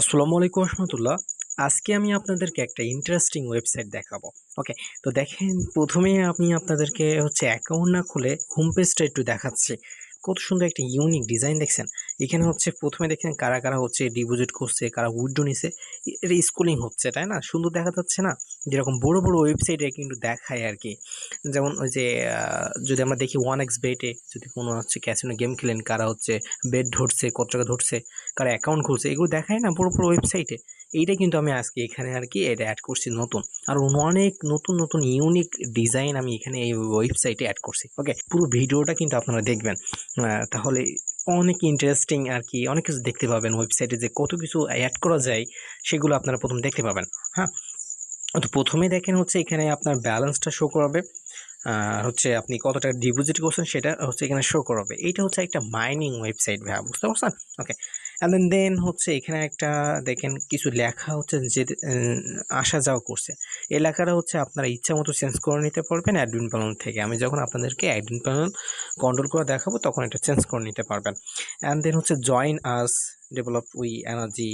আসসালামু আলাইকুম রহমতুল্লাহ। আজকে আমি আপনাদেরকে একটা ইন্টারেস্টিং ওয়েবসাইট দেখাবো। ওকে তো দেখেন প্রথমে আমি আপনাদেরকে হচ্ছে অ্যাকাউন্ট না খুলে হোম পেজটা একটু দেখাচ্ছি। কত সুন্দর একটা ইউনিক ডিজাইন দেখছেন। এখানে হচ্ছে প্রথমে দেখেন কারা কারা হচ্ছে ডিপোজিট করছে, কারা উইড্রো নিছে। এটা স্কুলিং হচ্ছে, তাই না? সুন্দর দেখা যাচ্ছে না? যেরকম বড় বড় ওয়েবসাইটে কিন্তু দেখায় আর কি যেমন ওই যে যদি আমরা দেখি ওয়ান এক্স বেটে যদি কোনো হচ্ছে ক্যাসিনো গেম খেলেন, কারা হচ্ছে বেড ধরছে, কত টাকা ধরছে, কারা অ্যাকাউন্ট খুলছে, এগুলো দেখায় না বড় বড় ওয়েবসাইটে এইটা কিন্তু আমি আজকে এখানে আর কি এটা অ্যাড করছি নতুন। আর অনেক নতুন নতুন ইউনিক ডিজাইন আমি এখানে এই ওয়েবসাইটে অ্যাড করছি। ওকে পুরো ভিডিওটা কিন্তু আপনারা দেখবেন। তাহলে অনেক ইন্টারেস্টিং আর কি অনেক কিছু দেখতে পাবেন ওয়েবসাইটে যে কত কিছু অ্যাড করা যায়, সেগুলো আপনারা প্রথম দেখতে পাবেন। হ্যাঁ? তো প্রথমে দেখেন হচ্ছে এখানে আপনার ব্যালেন্সটা শো করাবে। হচ্ছে আপনি কত টাকা ডিপোজিট করছেন সেটা হচ্ছে এখানে শো করাবে। এইটা হচ্ছে একটা মাইনিং ওয়েবসাইট ভাইয়া, বুঝতে পারছেন? ওকে অ্যান্ড দেন হচ্ছে এখানে একটা দেখেন কিছু লেখা হচ্ছে যে আসা যাওয়া করছে। এই লেখাটা হচ্ছে আপনারা ইচ্ছা মতো চেঞ্জ করে নিতে পারবেন অ্যাডমিন প্যানেল থেকে। আমি যখন আপনাদেরকে অ্যাডমিন প্যানেল কন্ট্রোল করে দেখাবো, তখন এটা চেঞ্জ করে নিতে পারবেন। অ্যান্ড দেন হচ্ছে join us develop we energy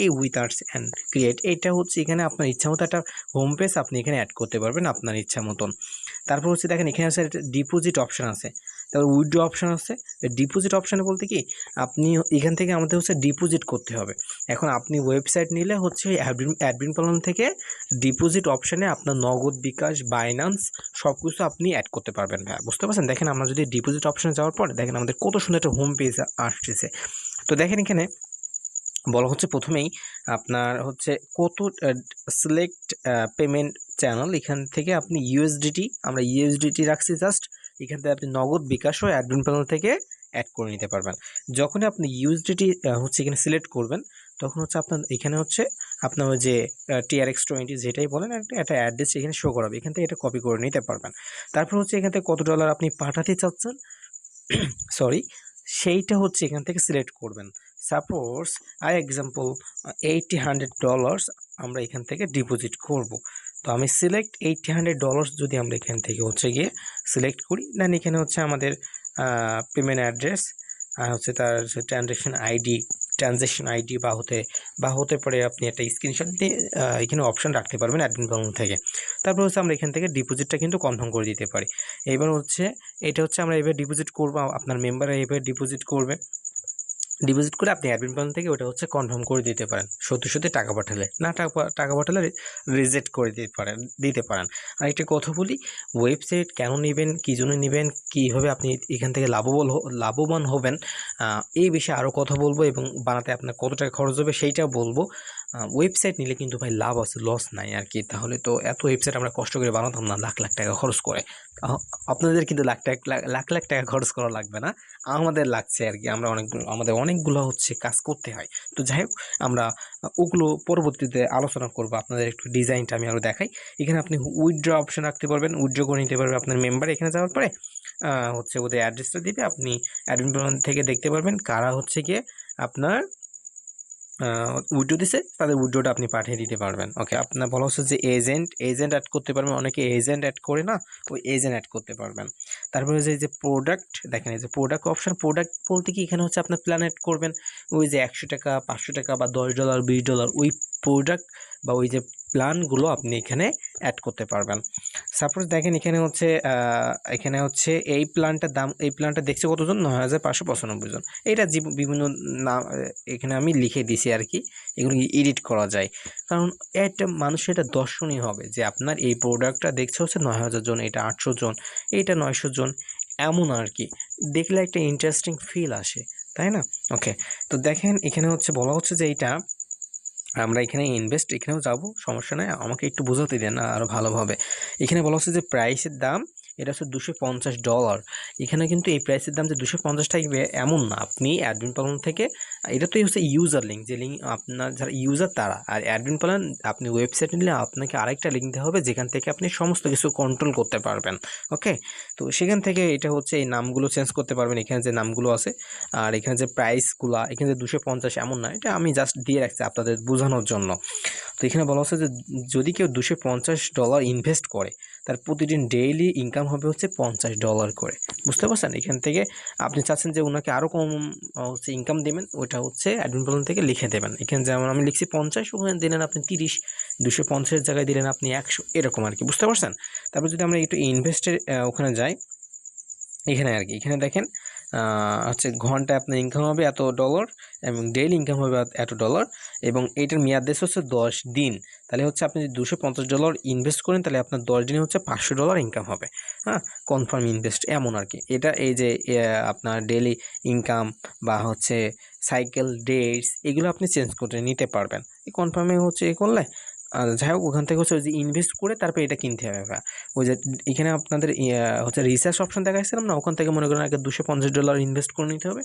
এই উইথ আর্টস অ্যান্ড ক্রিয়েট এটা হচ্ছে এখানে আপনার ইচ্ছা মতো একটা হোম পেজ আপনি এখানে অ্যাড করতে পারবেন আপনার ইচ্ছা মতন। তারপর হচ্ছে দেখেন এখানে আছে ডিপোজিট অপশান আছে। তারপর উইথড্র অপশান আছে ডিপোজিট অপশানে বলতে কি, আপনি এখান থেকে আমাদের হচ্ছে ডিপোজিট করতে হবে। এখন আপনি ওয়েবসাইট নিলে হচ্ছে অ্যাডমিন অ্যাডমিন থেকে ডিপোজিট অপশানে আপনার নগদ বিকাশ বাইন্যান্স সব কিছু আপনি অ্যাড করতে পারবেন ভাই বুঝতে পারছেন? দেখেন আমরা যদি ডিপোজিট অপশানে যাওয়ার পর দেখেন আমাদের কত সুন্দর একটা হোম পেজ আসছে তো দেখেন এখানে বলা হচ্ছে প্রথমেই আপনার হচ্ছে কত সিলেক্ট পেমেন্ট চ্যানেল এখান থেকে আপনি ইউএসডিটি আমরা ইউএসডিটি রাখছি জাস্ট এখান থেকে আপনি নগদ, বিকাশ ও অ্যাডমিন প্যানেল থেকে অ্যাড করে নিতে পারবেন। যখনই আপনি ইউএসডিটি হচ্ছে এখানে সিলেক্ট করবেন, তখন হচ্ছে আপনার, এখানে হচ্ছে আপনার ওই যে টিআরএক্স টোয়েন্টি যেটাই বলেন, একটা একটা অ্যাড্রেস এখানে শো করাবে এখান থেকে এটা কপি করে নিতে পারবেন। তারপর হচ্ছে এখান থেকে কত ডলার আপনি পাঠাতে চাচ্ছেন সরি সেইটা হচ্ছে এখান থেকে সিলেক্ট করবেন। Suppose I example eighty hundred dollars আমরা এখান থেকে ডিপোজিট করব। তো আমি সিলেক্ট এইটি হান্ড্রেড ডলার্স যদি আমরা এখান থেকে হচ্ছে গিয়ে সিলেক্ট করি দেন এখানে হচ্ছে আমাদের পেমেন্ট অ্যাড্রেস আর হচ্ছে তার ট্রানজ্যাকশন আইডি ট্রানজ্যাকশন আইডি বা হতে বা হতে পারে আপনি একটা স্ক্রিনশট দিয়ে এখানে অপশান রাখতে পারবেন অ্যাডমিন প্যানেল থেকে। তারপর হচ্ছে আমরা এখান থেকে ডিপোজিটটা কিন্তু কনফার্ম করে দিতে পারি। এবার হচ্ছে, এটা হচ্ছে আমরা এবার ডিপোজিট করব, আপনার মেম্বাররা এবার ডিপোজিট করবে। ডিপোজিট করে আপনি অ্যাডমিন প্ল্যান থেকে ওটা হচ্ছে কনফার্ম করে দিতে পারেন। সত্যি সত্যি টাকা পাঠালে, না টাকা টাকা পাঠালে রিজেক্ট করে দিতে পারেন দিতে পারেন। আর একটা কথা বলি ওয়েবসাইট কেন নেবেন, কী জন্য নেবেন, কীভাবে আপনি এখান থেকে লাভবল লাভবান হবেন এই বিষয়ে আরও কথা বলব এবং বানাতে আপনার কত টাকা খরচ হবে সেইটা বলব। ওয়েবসাইট নিলে কিন্তু ভাই লাভ আছে লস নাই আর কি তাহলে তো এত ওয়েবসাইট আমরা কষ্ট করে বানাতাম না, লাখ লাখ টাকা খরচ করে। আপনাদের কিন্তু লাখ টাকা, লাখ লাখ টাকা খরচ করা লাগবে না। আমাদের লাগছে আর কি আমরা অনেকগুলো আমাদের অনেকগুলো হচ্ছে কাজ করতে হয়। তো যাই হোক, আমরা ওগুলো পরবর্তীতে আলোচনা করব। আপনাদের একটু ডিজাইনটা আমি আরও দেখাই। এখানে আপনি উইথড্র অপশন রাখতে পারবেন উইথড্র করে নিতে পারবেন আপনার মেম্বার এখানে যাওয়ার পরে। হচ্ছে ওদের অ্যাড্রেসটা দিবে। আপনি অ্যাডমিন থেকে দেখতে পারবেন। কারা হচ্ছে গিয়ে আপনার উইড্রো দিছে, তাদের উইডোটা আপনি পাঠিয়ে দিতে পারবেন। ওকে আপনার বলা হচ্ছে যে এজেন্ট এজেন্ট অ্যাড করতে পারবেন। অনেকে এজেন্ট অ্যাড করে না, ওই এজেন্ট অ্যাড করতে পারবেন। তারপরে যে যে প্রোডাক্ট দেখেন এই যে প্রোডাক্ট অপশান প্রোডাক্ট বলতে কি এখানে হচ্ছে আপনার প্ল্যান অ্যাড করবেন। ওই যে একশো টাকা, পাঁচশো টাকা বা দশ ডলার বিশ ডলার ওই প্রোডাক্ট বা ওই যে প্ল্যানগুলো আপনি এখানে অ্যাড করতে পারবেন। সাপোজ দেখেন এখানে হচ্ছে এখানে হচ্ছে এই প্ল্যানটার দাম, এই প্ল্যানটা দেখছে কতজন? নয় হাজার পাঁচশো পঁচানব্বই জন। এটা বিভিন্ন নাম এখানে আমি লিখে দিছি আর কি, এগুলো এডিট করা যায়। কারণ একটা মানুষের এটা দর্শনই হবে যে আপনার এই প্রোডাক্টটা দেখছে হচ্ছে নয় হাজার জন, এটা আটশো জন এইটা নয়শো জন, এমন আর কি। দেখলে একটা ইন্টারেস্টিং ফিল আসে, তাই না? ওকে তো দেখেন এখানে হচ্ছে বলা হচ্ছে যে এইটা আমরা এখানে ইনভেস্ট এখানেও যাব, সমস্যা নেই, আমাকে একটু বোঝাতে দেন আরও ভালোভাবে। এখানে বলা হচ্ছে যে প্রাইসের দাম, এটা হচ্ছে দুশো পঞ্চাশ ডলার এখানে কিন্তু এই প্রাইসের দাম যে দুশো পঞ্চাশ থাকবে এমন না, আপনি অ্যাডমিন প্ল্যান থেকে এটা তো হচ্ছে ইউজার লিঙ্ক যে লিঙ্ক আপনার যারা ইউজার তারা। আর অ্যাডমিন প্ল্যান আপনি ওয়েবসাইট নিলে আপনাকে আরেকটা লিঙ্ক দেওয়া হবে, যেখান থেকে আপনি সমস্ত কিছু কন্ট্রোল করতে পারবেন ওকে তো সেখান থেকে এটা হচ্ছে এই নামগুলো চেঞ্জ করতে পারবেন, এখানে যে নামগুলো আছে, আর এখানে যে প্রাইসগুলো এখানে যে দুশো পঞ্চাশ এমন না, এটা আমি জাস্ট দিয়ে রাখছি আপনাদের বোঝানোর জন্য। তো এখানে বলা হচ্ছে যে যদি কেউ দুশো পঞ্চাশ ডলার ইনভেস্ট করে, তার প্রতিদিন ডেইলি ইনকাম হবে হচ্ছে পঞ্চাশ ডলার করে। বুঝতে পারছেন? এখান থেকে আপনি চাচ্ছেন যে ওনাকে আরও কম হচ্ছে ইনকাম দেবেন, ওইটা হচ্ছে অ্যাডমিন প্ল্যান থেকে লিখে দেবেন। এখানে যেমন আমি লিখছি পঞ্চাশ, ওখানে দিলেন আপনি তিরিশ, দুশো পঞ্চাশের জায়গায় দিলেন আপনি একশো, এরকম আর কি, বুঝতে পারছেন? তারপর যদি আমরা একটু ইনভেস্টের ওখানে যাই, এখানে আর কি, এখানে দেখেন হচ্ছে ঘন্টায় আপনার ইনকাম হবে এত ডলার এবং ডেইলি ইনকাম হবে এত ডলার এবং এইটার মেয়াদ হচ্ছে দশ দিন। তাহলে হচ্ছে আপনি যদি দুশো পঞ্চাশ ডলার ইনভেস্ট করেন, তাহলে আপনার দশ দিনে হচ্ছে পাঁচশো ডলার ইনকাম হবে। হ্যাঁ কনফার্ম ইনভেস্ট এমন আর কি। এটা এই যে আপনার ডেইলি ইনকাম বা হচ্ছে সাইকেল ডেটস এগুলো আপনি চেঞ্জ করে নিতে পারবেন। এই কনফার্মে হচ্ছে এ করলে আর যাই হোক ওখান থেকে হচ্ছে ওই যে ইনভেস্ট করে তারপরে এটা কিনতে হবে বা ওই যে এখানে আপনাদের ইয়া, হচ্ছে রিসার্চ অপশন দেখাচ্ছিলাম না? ওখান থেকে মনে করেন আগে দুশো পঞ্চাশ ডলার ইনভেস্ট করে নিতে হবে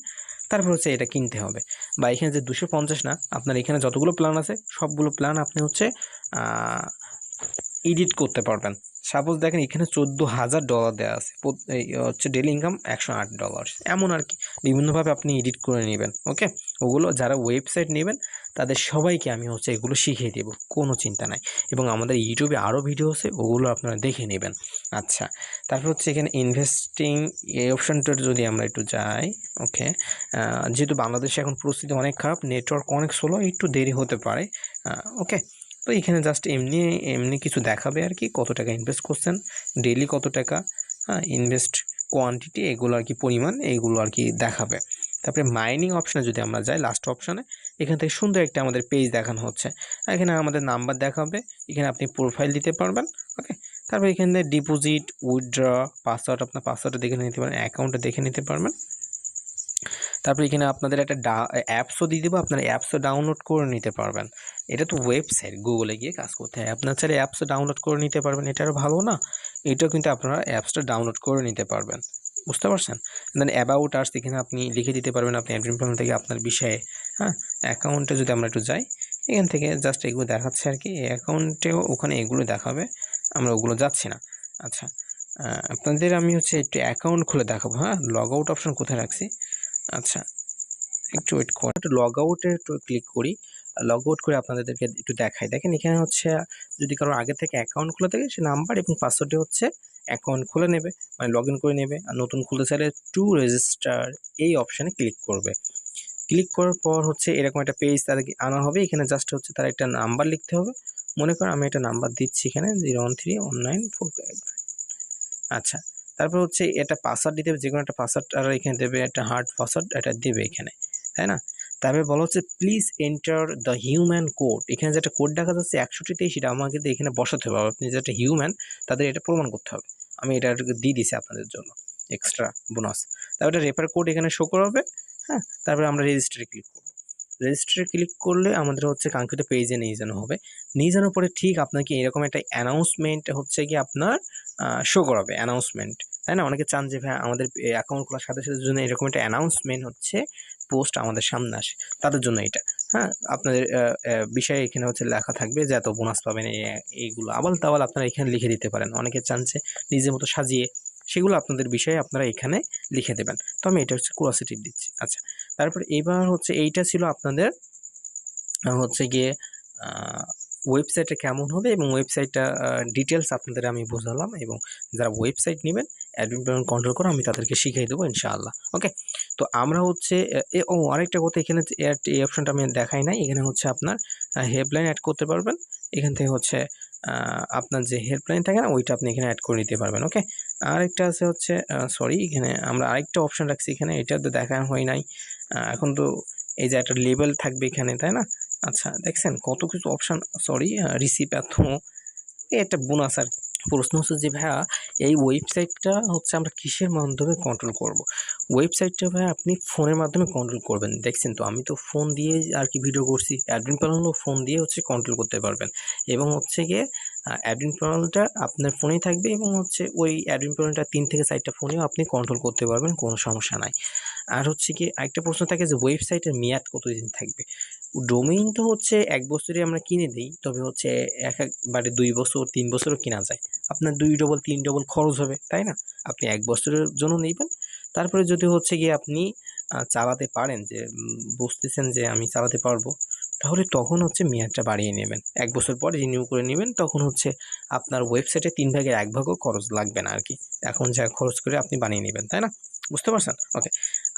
তারপর হচ্ছে এটা কিনতে হবে। বা এখানে যে দুশো পঞ্চাশ না আপনার এখানে যতগুলো প্ল্যান আছে সবগুলো প্ল্যান আপনি হচ্ছে এডিট করতে পারবেন। সাপোজ দেখেন এখানে চোদ্দ হাজার ডলার দেওয়া আছে হচ্ছে ডেলি ইনকাম একশো আট ডলার এমন আর কি। বিভিন্নভাবে আপনি এডিট করে নেবেন ওকে ওগুলো যারা ওয়েবসাইট নেবেন, তাদের সবাইকে আমি হচ্ছে এগুলো শিখিয়ে দেবো, কোনো চিন্তা নাই। এবং আমাদের ইউটিউবে আরও ভিডিও আছে, ওগুলো আপনারা দেখে নেবেন। আচ্ছা তারপর হচ্ছে এখানে ইনভেস্টিং এই অপশানটার যদি আমরা একটু যাই ওকে যেহেতু বাংলাদেশে এখন পরিস্থিতি অনেক খারাপ নেটওয়ার্ক অনেক স্লো একটু দেরি হতে পারে ওকে তো এখানে জাস্ট এমনি এমনি কিছু দেখাবে আর কি, কত টাকা ইনভেস্ট করছেন ডেইলি কত টাকা হ্যাঁ ইনভেস্ট কোয়ান্টিটি এগুলো আর কি পরিমাণ, এইগুলো আর কি দেখাবে। তারপরে মাইনিং অপশানে যদি আমরা যাই লাস্ট অপশানে এখান থেকে সুন্দর একটা আমাদের পেজ দেখানো হচ্ছে। এখানে আমাদের নাম্বার দেখাবে, এখানে আপনি প্রোফাইল দিতে পারবেন ওকে তারপর এখানে ডিপোজিট উইথড্র পাসওয়ার্ড আপনার পাসওয়ার্ডটা দেখে নিতে পারেন অ্যাকাউন্টটা দেখে নিতে পারবেন। তারপর এখানে আপনাদের একটা অ্যাপসও দিয়ে দেবো, আপনারা অ্যাপসও ডাউনলোড করে নিতে পারবেন। এটা তো ওয়েবসাইট গুগলে গিয়ে কাজ করতে হয়। আপনার চাইলে অ্যাপসও ডাউনলোড করে নিতে পারবেন এটা আরও ভালো না। এটাও কিন্তু আপনারা অ্যাপসটা ডাউনলোড করে নিতে পারবেন। বুঝতে পারছেন? দেন অ্যাবাউট আর্স এখানে আপনি লিখে দিতে পারবেন আপনি অ্যাডমিন থেকে আপনার বিষয়ে। হ্যাঁ? অ্যাকাউন্টে যদি আমরা একটু যাই, এখান থেকে জাস্ট এগুলো দেখাচ্ছে আর কি। এই অ্যাকাউন্টেও ওখানে এগুলো দেখাবে, আমরা ওগুলো যাচ্ছি না। আচ্ছা আপনাদের আমি হচ্ছে একটু অ্যাকাউন্ট খুলে দেখাবো হ্যাঁ? লগ আউট অপশন কোথায় রাখছি? আচ্ছা একটু ওয়েট কর। একটু লগ আউটে একটু ক্লিক করি। লগ আউট করে আপনাদেরকে একটু দেখাই। দেখেন এখানে হচ্ছে, যদি কারও আগে থেকে অ্যাকাউন্ট খুলে থাকে, সে নাম্বার এবং পাসওয়ার্ডে হচ্ছে অ্যাকাউন্ট খুলে নেবে মানে লগ করে নেবে। আর নতুন খুলতে চাইলে টু রেজিস্টার এই অপশানে ক্লিক করবে। ক্লিক করার পর হচ্ছে এরকম একটা পেজ তাদেরকে আনা হবে। এখানে জাস্ট হচ্ছে তার একটা নাম্বার লিখতে হবে। মনে করেন আমি একটা নাম্বার দিচ্ছি এখানে zero one three one nine four আচ্ছা তারপর হচ্ছে এটা পাসওয়ার্ড দিতে হবে যে কোনো একটা পাসওয়ার্ড আর এখানে দেবে, একটা হার্ড পাসওয়ার্ড এটা দেবে এখানে, তাই না? তারপরে বলা হচ্ছে please enter the human code এখানে যেটা কোড দেখা যাচ্ছে একশোটিতেই সেটা আমাকে এখানে বসাতে হবে, আপনি যেটা হিউম্যান তাদের এটা প্রমাণ করতে হবে। আমি এটা দিয়ে দিছি আপনাদের জন্য এক্সট্রা বোনাস তারপরে রেফার কোড এখানে শো করাবে হ্যাঁ? তারপরে আমরা রেজিস্টারে ক্লিক করব। রেজিস্টারে ক্লিক করলে আমাদের হচ্ছে কাঙ্ক্ষিত পেজে নিয়ে যানো হবে। নিয়ে যাওয়ার পরে ঠিক আপনাকে এরকম একটা অ্যানাউন্সমেন্ট হচ্ছে কি আপনার শো করাবে অ্যানাউন্সমেন্ট তাই না? অনেকে চান যে ভাই আমাদের অ্যাকাউন্ট খোলার সাথে সাথে জন্য এরকম একটা অ্যানাউন্সমেন্ট হচ্ছে পোস্ট আমাদের সামনে আসে। তাদের জন্য এটা। হ্যাঁ? আপনাদের বিষয়ে এখানে হচ্ছে লেখা থাকবে যে, এত বোনাস পাবেন এই- এইগুলো। আবাল তাবাল আপনারা এখানে লিখে দিতে পারেন। অনেকে চান যে, নিজের মতো সাজিয়ে সেগুলো আপনাদের বিষয়ে আপনারা এখানে লিখে দেবেন। তো আমি এটা হচ্ছে কুরাসিটি দিচ্ছি। আচ্ছা তারপর এবার হচ্ছে এইটা ছিল আপনাদের হচ্ছে গিয়ে ওয়েবসাইটটা কেমন হবে এবং ওয়েবসাইটটা ডিটেলস আপনাদের আমি বোঝালাম এবং যারা ওয়েবসাইট নেবেন অ্যাডমিন পেমেন্ট কন্ট্রোল করে আমি তাদেরকে শিখিয়ে দেবো ইনশাআল্লাহ ওকে তো আমরা হচ্ছে ও, আরেকটা কথা এখানে এই অপশনটা আমি দেখাই নাই, এখানে হচ্ছে আপনার হেল্পলাইন অ্যাড করতে পারবেন, এখান থেকে হচ্ছে আপনার যে হেল্পলাইন থাকে না, ওইটা আপনি এখানে অ্যাড করে নিতে পারবেন ওকে আরেকটা আছে হচ্ছে সরি এখানে আমরা আরেকটা অপশন রাখছি এখানে, এটা তো দেখানো হয় নাই এখন তো এই যে একটা লেবেল থাকবে এখানে, তাই না? আচ্ছা দেখছেন কত কিছু অপশন সরি রিসিভ এত একটা বোনাস আর প্রশ্ন হচ্ছে যে, ভাইয়া, এই ওয়েবসাইটটা হচ্ছে আমরা কিসের মাধ্যমে কন্ট্রোল করব? ওয়েবসাইটটা ভাই আপনি ফোনের মাধ্যমে কন্ট্রোল করবেন। দেখছেন তো, আমি তো ফোন দিয়ে আর কি ভিডিও করছি। অ্যাডমিন প্যানেলও ফোন দিয়ে হচ্ছে কন্ট্রোল করতে পারবেন। এবং হচ্ছে গিয়ে অ্যাডমিন প্যানেলটা আপনার ফোনেই থাকবে এবং হচ্ছে ওই অ্যাডমিন প্যানেলটা তিন থেকে চারটা ফোনেও আপনি কন্ট্রোল করতে পারবেন, কোনো সমস্যা নাই। আর হচ্ছে কি আরেকটা প্রশ্ন থাকে যে, ওয়েবসাইটের মেয়াদ কতদিন থাকবে? ডোমেইন তো হচ্ছে এক বছরই আমরা কিনে দিই, তবে হচ্ছে এক একবারে দুই বছর, তিন বছরও কেনা যায়। আপনার দুই ডবল তিন ডবল খরচ হবে, তাই না? আপনি এক বছরের জন্য নেবেন। তারপরে যদি হচ্ছে গিয়ে আপনি চালাতে পারেন যে বুঝতেছেন যে আমি চালাতে পারব, তাহলে তখন হচ্ছে মেয়াদটা বাড়িয়ে নেবেন। এক বছর পর রিনিউ করে নেবেন, তখন হচ্ছে আপনার ওয়েবসাইটে তিন ভাগের এক ভাগও খরচ লাগবে না আর কি। এখন যা খরচ করে আপনি বানিয়ে নেবেন, তাই না? বুঝতে পারছেন? ওকে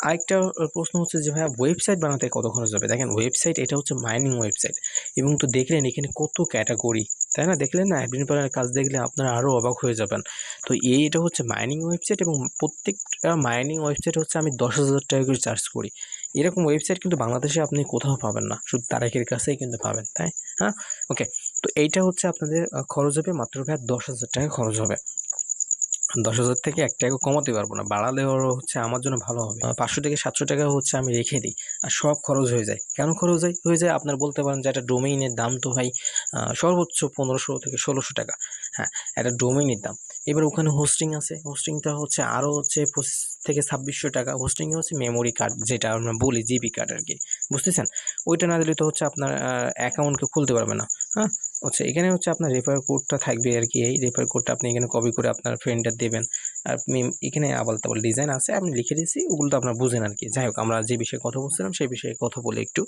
আরেকটা প্রশ্ন হচ্ছে যে, ভাইয়া ওয়েবসাইট বানাতে কত খরচ হবে? দেখেন ওয়েবসাইট এটা হচ্ছে মাইনিং ওয়েবসাইট এবং তো দেখলেন এখানে কত ক্যাটাগরি তাই না? দেখলেন না? অ্যাডমিন প্যানেলের কাজ দেখলে আপনারা আরও অবাক হয়ে যাবেন। তো এই, এটা হচ্ছে মাইনিং ওয়েবসাইট এবং প্রত্যেকটা মাইনিং ওয়েবসাইট হচ্ছে আমি দশ হাজার টাকা করে চার্জ করি। এরকম ওয়েবসাইট কিন্তু বাংলাদেশে আপনি কোথাও পাবেন না। শুধু তারেকের কাছেই কিন্তু পাবেন, তাই? হ্যাঁ? ওকে তো এইটা হচ্ছে আপনাদের খরচ হবে মাত্র প্রায় দশ হাজার টাকা খরচ হবে। দশ হাজার থেকে এক টাকা কমাতে পারব না। বাড়ালে ওর হচ্ছে আমার জন্য ভালো হবে। পাঁচশো থেকে সাতশো টাকা হচ্ছে আমি রেখে দিই আর সব খরচ হয়ে যায়। কেন খরচ হয়? হয়ে যায় আপনার বলতে পারেন যে একটা ডোমেইনের দাম তো ভাই সর্বোচ্চ পনেরোশো থেকে ষোলোশো টাকা। হ্যাঁ একটা ডোমেইনের দাম। এবার ওখানে হোস্টিং আছে। হোস্টিংটা হচ্ছে আরও হচ্ছে পঁচিশ থেকে ছাব্বিশশো টাকা। হোস্টিং হচ্ছে মেমোরি কার্ড যেটা আমরা বলি জিবি কার্ড আর কি। বুঝতেছেন? ওইটা না দিলে তো হচ্ছে আপনার অ্যাকাউন্টকে খুলতে পারবে না। হ্যাঁ? হচ্ছে এখানে হচ্ছে আপনার রেফার কোডটা থাকবে আর কি এই রেফার কোডটা আপনি এখানে কপি করে আপনার ফ্রেন্ডটা দেবেন। আর এখানে আবাল তাবল ডিজাইন আছে, আমি লিখে দিয়েছি, ওগুলো তো আপনার বুঝেন আর কি যাই হোক, আমরা যে বিষয়ে কথা বলছিলাম, সেই বিষয়ে কথা বলে একটু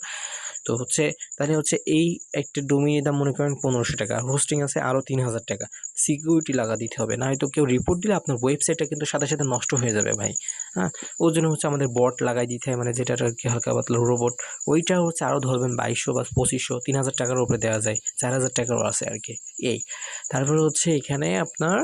তো হচ্ছে তাহলে হচ্ছে এই একটা ডোমিনের দাম মনে করেন পনেরোশো টাকা হোস্টিং আছে আরও তিন হাজার টাকা। সিকিউরিটি লাগা দিতে হবে, না হয়তো কেউ রিপোর্ট দিলে আপনার ওয়েবসাইটটা কিন্তু সাথে সাথে নষ্ট হয়ে যাবে ভাই হ্যাঁ? ওর জন্য হচ্ছে আমাদের বট লাগাই দিতে হয় মানে যেটা আর কি হালকা পাতলা রোবট ওইটা হচ্ছে আরও ধরবেন বাইশশো বা পঁচিশশো তিন হাজার টাকার উপরে দেওয়া যায় চার হাজার টাকারও আছে আর কি, এই। তারপরে হচ্ছে এখানে আপনার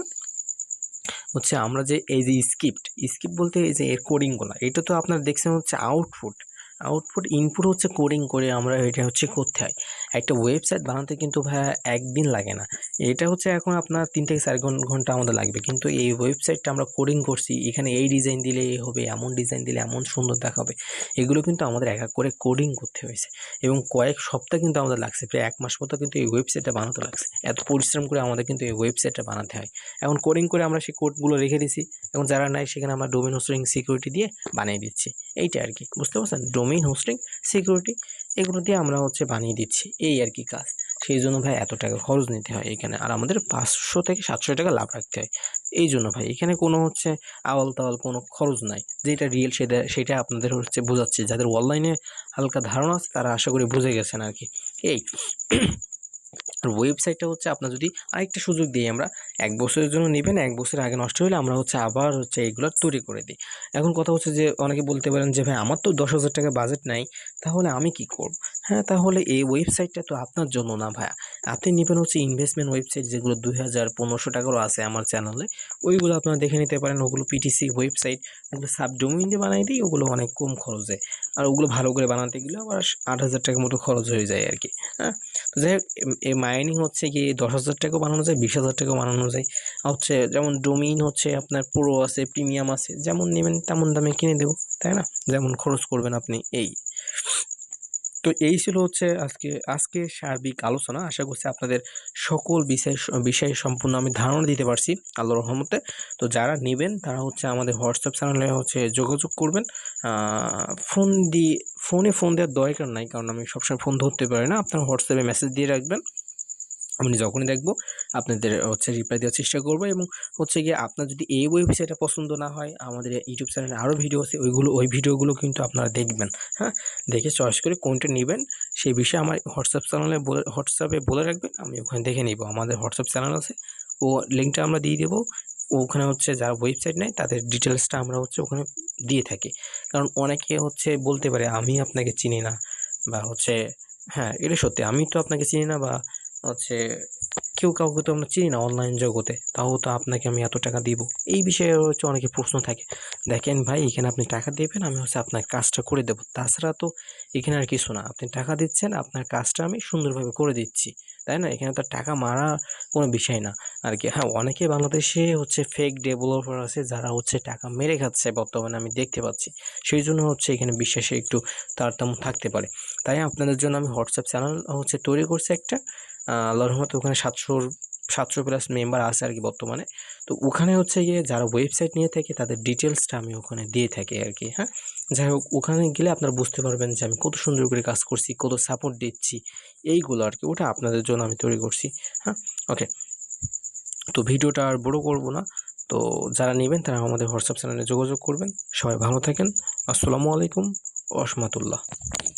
হচ্ছে আমরা যে এই যে স্ক্রিপ্ট স্ক্রিপ্ট বলতে এই যে এর কোডিংগুলো এটা তো আপনার দেখছেন হচ্ছে আউটপুট আউটপুট ইনপুট হচ্ছে কোডিং করে আমরা এটা হচ্ছে করতে হয়। একটা ওয়েবসাইট বানাতে কিন্তু ভাইয়া একদিন লাগে না। এটা হচ্ছে এখন আপনার তিন থেকে চার ঘন- ঘণ্টা আমাদের লাগবে। কিন্তু এই ওয়েবসাইটটা আমরা কোডিং করছি, এখানে এই ডিজাইন দিলে এই হবে, এমন ডিজাইন দিলে এমন সুন্দর দেখাবে। এগুলো কিন্তু আমাদের এক এক করে কোডিং করতে হয়েছে। এবং কয়েক সপ্তাহ কিন্তু আমাদের লাগছে, প্রায় এক মাস মতো কিন্তু এই ওয়েবসাইটটা বানাতে লাগছে। এত পরিশ্রম করে আমাদের কিন্তু এই ওয়েবসাইটটা বানাতে হয়। এখন কোডিং করে আমরা সেই কোডগুলো রেখে দিছি এখন যারা নাই সেখানে আমরা ডোমেন হোস্টিং সিকিউরিটি দিয়ে বানিয়ে দিচ্ছি। এইটা আর কি। বুঝতে পারছেন? ডোমেইন হোস্টিং সিকিউরিটি এগুলো দিয়ে আমরা হচ্ছে বানিয়ে দিচ্ছি। এই আর কি কাজ। সেই জন্য ভাই এত টাকা খরচ নিতে হয় এখানে। আর আমাদের পাঁচশো থেকে সাতশো টাকা লাভ রাখতে হয়। এই জন্য ভাই এখানে কোনো হচ্ছে আওয়াল তাওয়াল কোনো খরচ নাই। যেটা রিয়েল সেটা সেটা আপনাদের হচ্ছে বোঝাচ্ছে। যাদের অনলাইনে হালকা ধারণা আছে তারা আশা করি বুঝে গেছেন আর কি। এই আর ওয়েবসাইটটা হচ্ছে আপনার যদি আরেকটা সুযোগ দিই আমরা, এক বছরের জন্য নেবেন, এক বছর আগে নষ্ট হলে আমরা হচ্ছে আবার হচ্ছে এইগুলো তৈরি করে দিই। এখন কথা হচ্ছে যে অনেকে বলতে পারেন যে, ভাই, আমার তো দশ হাজার টাকা বাজেট নাই, তাহলে আমি কি করব? হ্যাঁ তাহলে এই ওয়েবসাইটটা তো আপনার জন্য না ভাইয়া। আপনি নেবেন হচ্ছে ইনভেস্টমেন্ট ওয়েবসাইট যেগুলো দুই হাজার পনেরোশো টাকারও আছে আমার চ্যানেলে ওইগুলো আপনারা দেখে নিতে পারেন, ওগুলো পিটিসি ওয়েবসাইট ওগুলো সাবডোমিন দিয়ে বানাই দিই, ওগুলো অনেক কম খরচে। আর ওগুলো ভালো করে বানাতে গেলে আবার আট হাজার টাকার মতো খরচ হয়ে যায় আর কি হ্যাঁ? তো যাই হোক এই মাইনিং হচ্ছে কি দশ হাজার টাকাও বানানো যায়, বিশ হাজার টাকাও বানানো যায়। হচ্ছে যেমন ডোমিন হচ্ছে আপনার প্রো আছে প্রিমিয়াম আছে, যেমন নেবেন তেমন দামে কিনে দেবো, তাই না? যেমন খরচ করবেন আপনি এই। তো এই ছিল হচ্ছে আজকে আজকে সার্বিক আলোচনা। আশা করছি আপনাদের সকল বিষয়, বিষয়ে সম্পূর্ণ আমি ধারণা দিতে পারছি আল্লাহ রহমতে। তো যারা নেবেন, তারা হচ্ছে আমাদের হোয়াটসঅ্যাপ চ্যানেলে হচ্ছে যোগাযোগ করবেন। ফোন দিয়ে ফোনে ফোন দেওয়ার দরকার নাই, কারণ আমি সবসময় ফোন ধরতে পারি না। আপনারা হোয়াটসঅ্যাপে মেসেজ দিয়ে রাখবেন। আমি যখনই দেখব, আপনাদের হচ্ছে রিপ্লাই দেওয়ার চেষ্টা করব এবং হচ্ছে গিয়ে আপনার যদি এই ওয়েবসাইটটা পছন্দ না হয়, আমাদের ইউটিউব চ্যানেলে আরও ভিডিও আছে, ওইগুলো, ওই ভিডিওগুলো কিন্তু আপনারা দেখবেন। হ্যাঁ? দেখে চয়েস করে কোনটা নেবেন, সেই বিষয়ে আমার হোয়াটসঅ্যাপ চ্যানেলে বলে হোয়াটসঅ্যাপে বলে রাখবেন, আমি ওখানে দেখে নিব। আমাদের হোয়াটসঅ্যাপ চ্যানেল আছে, ও লিঙ্কটা আমরা দিয়ে দেবো, ওখানে হচ্ছে যারা ওয়েবসাইট নেয়, তাদের ডিটেলসটা আমরা হচ্ছে ওখানে দিয়ে থাকি। কারণ অনেকে হচ্ছে বলতে পারে, আমি আপনাকে চিনি না বা হচ্ছে হ্যাঁ এটা সত্যি, আমি তো আপনাকে চিনি না বা হচ্ছে কেউ কাউকে তো আমরা চিনি না অনলাইন জগতে, তাও তো আপনাকে আমি এত টাকা দিব। এই বিষয়ে হচ্ছে অনেকে প্রশ্ন থাকে। দেখেন ভাই, এখানে আপনি টাকা দেবেন, আমি হচ্ছে আপনার কাজটা করে দেবো। তাছাড়া তো এখানে আর কিছু না। আপনি টাকা দিচ্ছেন, আপনার কাজটা আমি সুন্দরভাবে করে দিচ্ছি। তাই না? এখানে তো টাকা মারা কোনো বিষয় না। আর কি হ্যাঁ অনেকে বাংলাদেশে হচ্ছে ফেক ডেভেলপার আছে, যারা হচ্ছে টাকা মেরে খাচ্ছে বর্তমানে আমি দেখতে পাচ্ছি। সেই জন্য হচ্ছে এখানে বিশ্বাসে একটু তারতম্য থাকতে পারে। তাই আপনাদের জন্য আমি হোয়াটসঅ্যাপ চ্যানেল হচ্ছে তৈরি করছি একটা। আহ, আল্লাহর রহমতে ওখানে সাতশোর সাতশো প্লাস মেম্বার আছে আর কি বর্তমানে। তো ওখানে হচ্ছে গিয়ে যারা ওয়েবসাইট নিয়ে থাকে তাদের ডিটেলসটা আমি ওখানে দিয়ে থাকি আর কি হ্যাঁ? যাই হোক ওখানে গেলে আপনারা বুঝতে পারবেন যে আমি কত সুন্দর করে কাজ করছি কত সাপোর্ট দিচ্ছি এইগুলো আর কি ওটা আপনাদের জন্য আমি তৈরি করছি হ্যাঁ? ওকে তো ভিডিওটা আর বড় করব না। তো যারা নেবেন তারা আমাদের হোয়াটসঅ্যাপ চ্যানেলে যোগাযোগ করবেন। সবাই ভালো থাকেন। আসসালামু আলাইকুম। রহমতুল্লাহ।